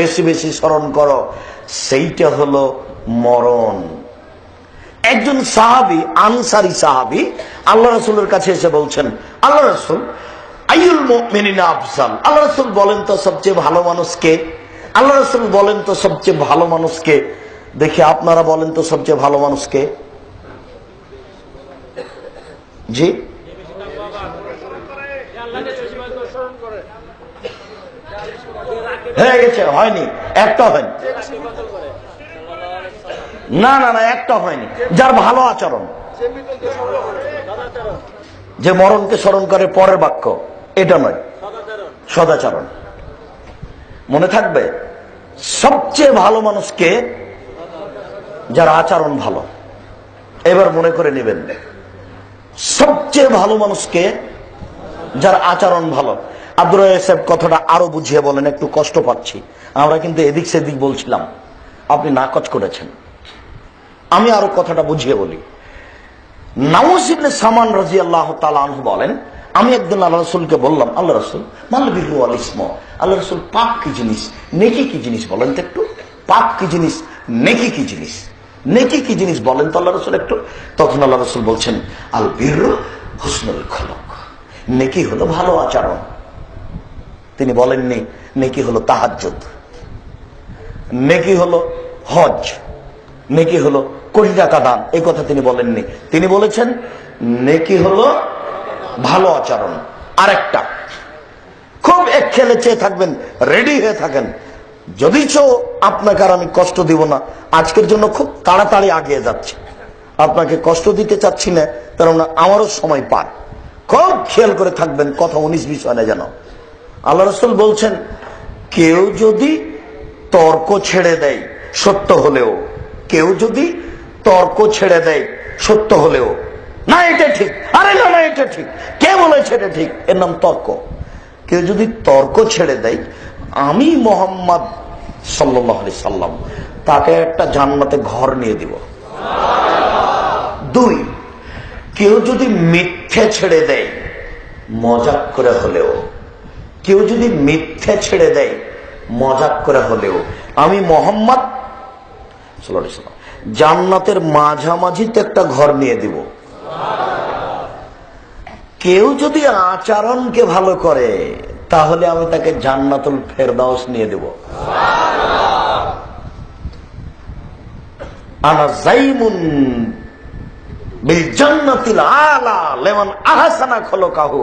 বেশি বেশি স্মরণ করো। সেইটা হলো মরণ। একজন সাহাবি, আনসারি সাহাবি, আল্লাহ রসুলের কাছে এসে বলছেন, আল্লাহ রসুল আইউল মেনিনা আফসাল আল্লাহ রসুল বলেন তো, সবচেয়ে ভালো মানুষকে আল্লাহ রসুল বলেন তো, সবচেয়ে ভালো মানুষকে দেখি, আপনারা বলেন তো, সবচেয়ে ভালো মানুষকে জি? হয়ে গেছে, হয়নি, একটা হয়নি। না না না, একটা হয়নি, যার ভালো আচরণ। যে মরণকে স্মরণ করে পরের বাক্য, এটা নয়, সদাচরণ। মনে থাকবে, সবচেয়ে ভালো মানুষকে যার আচরণ ভালো, এবার মনে করে নেবেন, সবচেয়ে ভালো মানুষকে যার আচরণ ভালো। আব্দুর সাহেব কথাটা আরও বুঝিয়ে বলেন, একটু কষ্ট পাচ্ছি। আমরা কিন্তু এদিক সেদিক বলছিলাম, আপনি নাকচ করেছেন। আমি আরও কথাটা বুঝিয়ে বলি। সামান রাজি আল্লাহ বলেন, আমি একদিন আল্লাহ রসুলকে বললাম আল্লাহ রসুল আল ইসম আল্লাহ রসুল পাক কি জিনিস, নেকি কি জিনিস বলেন তো একটু। পাক কি জিনিস, নেকি কি জিনিস, নেকি কি জিনিস বলেন তো আল্লাহ রসুল একটু। তখন আল্লাহ রসুল বলছেন, আল বীর হুসনুল খলক, নেকি হলো ভালো আচরণ। তিনি বলেননি, নেকি হলো তাহাজ্জুদ, নেকি হলো হজ, নেকি হলো কোটি টাকা দান এই কথা তিনি বলেননি। তিনি বলেছেন, নেকি হলো ভালো আচরণ। আরেকটা, খুব এক খেলে চেয়ে থাকবেন, রেডি হয়ে থাকেন। যদি চো আপনাকে আর আমি কষ্ট দিব না, আজকের জন্য খুব তাড়াতাড়ি আগিয়ে যাচ্ছি। আপনাকে কষ্ট দিতে চাচ্ছি না কারণ আমারও সময় পান খুব খেয়াল করে থাকবেন, কথা উনিশ বিশ হয় না যেন। আল্লাহ রসুল বলছেন, কেউ যদি তর্ক ছেড়ে দেয়, সত্য হলেও, কেউ যদি তর্ক ছেড়ে দেয়, সত্য হলেও, না এটা ঠিক, আরে না না এটা ঠিক, কে বলেছে এটা ঠিক? এর নাম তর্ক। কেউ যদি তর্ক ছেড়ে দেয়, আমি মোহাম্মদ সাল্লাহ আলি সাল্লাম, তাকে একটা জান্নাতে ঘর নিয়ে দিব। দুই, কেউ যদি মিথ্যে ছেড়ে দেয়, মজাক করে হলেও কেউ যদি মিথ্যে ছেড়ে দেয়, মজাক করে হলেও। আমি মোহাম্মদ জান্নাতের মাঝামাঝিতে একটা ঘর নিয়ে দিব। কেউ যদি আচরণকে ভালো করে, তাহলে আমি তাকে জান্নাতুল ফেরদাউস নিয়ে দেব। আনা জান্নাতিল আলা লেমন আহসানা খলকাহু।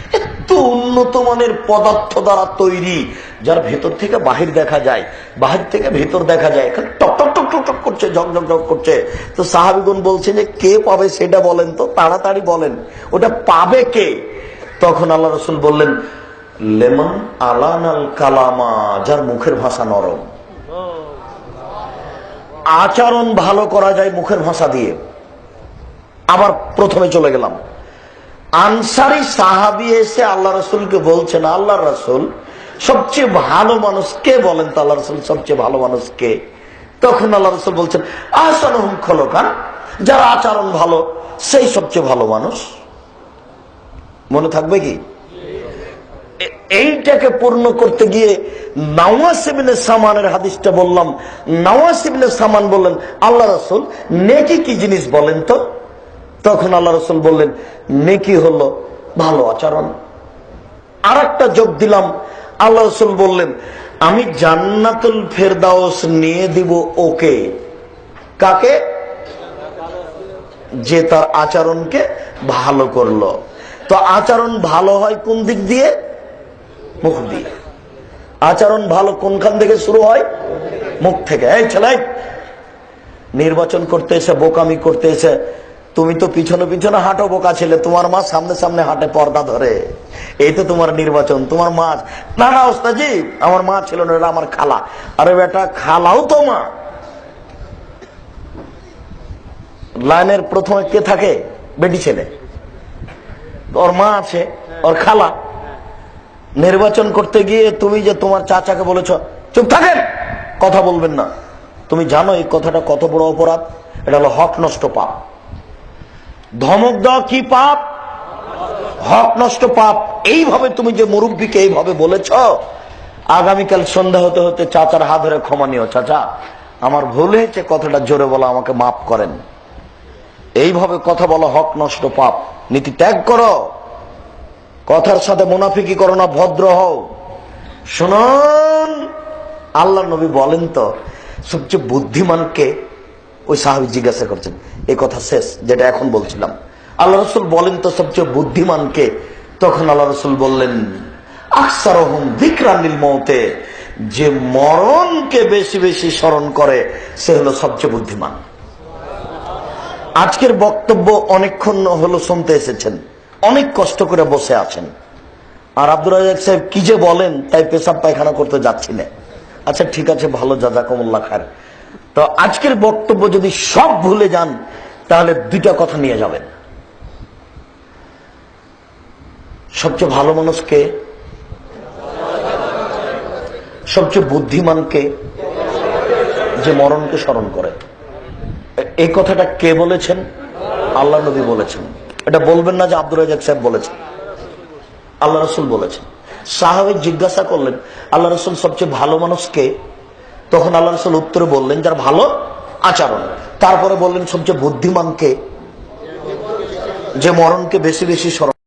এত উন্নত মানের পদার্থ দ্বারা তৈরি, যার ভেতর থেকে বাহির দেখা যায়, বাহির থেকে ভেতর দেখা যায় এখানে টক টক টক টক টক করছে, ঝক ঝক করছে। তো সাহাবিগুন বলছেন যে, কে পাবে সেটা বলেন তো? তাড়াতাড়ি বলেন। ওটা পাবে কে? তখন আল্লাহ রসুল বললেন, লেমন আলান আল কালামা যার মুখের ভাষা নরম। আচরণ ভালো করা যায় মুখের ভাষা দিয়ে। আবার প্রথমে চলে গেলাম। আনসারি সাহাবি এসে আল্লাহ রসুলকে বলছেন, আল্লাহ রসুল, সবচেয়ে ভালো মানুষ কে বলেন তো আল্লাহ রসুল সবচেয়ে ভালো মানুষ কে? তখন আল্লাহ রসুল বলছেন আহসান খোলকান, যার আচরণ ভালো, সেই সবচেয়ে ভালো মানুষ। মনে থাকবে কি? এইটাকে পূর্ণ করতে গিয়ে নওয়াসিবিনের সামানের হাদিসটা বললাম। নওয়াসিবিনের সামান বললেন, আল্লাহ রসুল, নেকি কি জিনিস বলেন তো? তখন আল্লাহ রসুল বললেন, নেকি হলো ভালো আচরণ। আর একটা যোগ দিলাম, আল্লাহ রসুল বললেন, আমি জান্নাতুল ফেরদাউস নিয়ে দিব ওকে। কাকে? যে তার আচরণকে ভালো করল। তো আচরণ ভালো হয় কোন দিক দিয়ে? মুখ দিয়ে। আচরণ ভালো কোনখান থেকে শুরু হয়? মুখ থেকে। এই ছেলে, নির্বাচন করতে এসে, বোকামি করতে এসে তুমি তো পিছনে পিছনে হাঁটো বোকা ছেলে, তোমার মা সামনে সামনে হাঁটে পর্দা ধরে। এই তো তোমার নির্বাচন, তোমার মা না না ওস্তাজি আমার মা ছিল না আমার খালা। আরে বেটা, খালাও তো মা। লাইনের প্রথমে কে থাকে? বেটি ছেলে। ওর মা আছে, ওর খালা। নির্বাচন করতে গিয়ে তুমি যে তোমার চাচাকে বলেছ, চুপ থাকেন, কথা বলবেন না। তুমি জানো এই কথাটা কত বড় অপরাধ? এটা হলো হক নষ্ট পাপ। ধমক দেওয়া কি পাপ? হক নষ্ট পাপ। এইভাবে তুমি যে মুরব্বীকে এইভাবে বলেছ, আগামীকাল সন্ধ্যা হতে হতে চাচার হাত ধরে ক্ষমা নিও। চাচা, আমার ভুল হয়েছে, কথাটা জোরে বলা, আমাকে মাফ করেন। এইভাবে কথা বলা হক নষ্ট পাপ। নীতি ত্যাগ করো। কথার সাথে মুনাফিকি করো না, ভদ্র হও। শুনুন আল্লাহ নবী বলেন তো, সবচেয়ে বুদ্ধিমানকে ওই সাহাবি জিজ্ঞাসা করছেন এই কথা শেষ, যেটা এখন বলছিলাম। আল্লাহ রসুল বলেন, তো সবচেয়ে বুদ্ধিমানকে তখন আল্লাহ রসুল বললেন মৌতে যে মরণকে বেশি বেশি স্মরণ করে, সে হলো সবচেয়ে বুদ্ধিমান। আজকের বক্তব্য অনেকক্ষণ হলো শুনতে এসেছেন, অনেক কষ্ট করে বসে আছেন। আর আব্দুল রাজাক সাহেব কি যে বলেন, তাই পেশাব পায়খানা করতে যাচ্ছি না। আচ্ছা ঠিক আছে, ভালো, জাজাকুমুল্লাহ খার তো আজকের বক্তব্য যদি সব ভুলে যান, তাহলে দুইটা কথা নিয়ে যাবেন। সবচেয়ে ভালো মানুষকে সবচেয়ে বুদ্ধিমানকে যে মরণকে স্মরণ করে। এই কথাটা কে বলেছেন? আল্লাহ নবী বলেছেন। এটা বলবেন না যে আব্দুল রাজাক সাহেব বলেছেন। আল্লাহ রসুল বলেছেন। সাহাবে জিজ্ঞাসা করলেন, আল্লাহ রসুল সবচেয়ে ভালো মানুষকে তখন আল্লাহ রসুল উত্তরে বললেন, যার ভালো আচরণ। তারপরে বললেন, সবচেয়ে বুদ্ধিমানকে যে মরণকে বেশি বেশি স্মরণ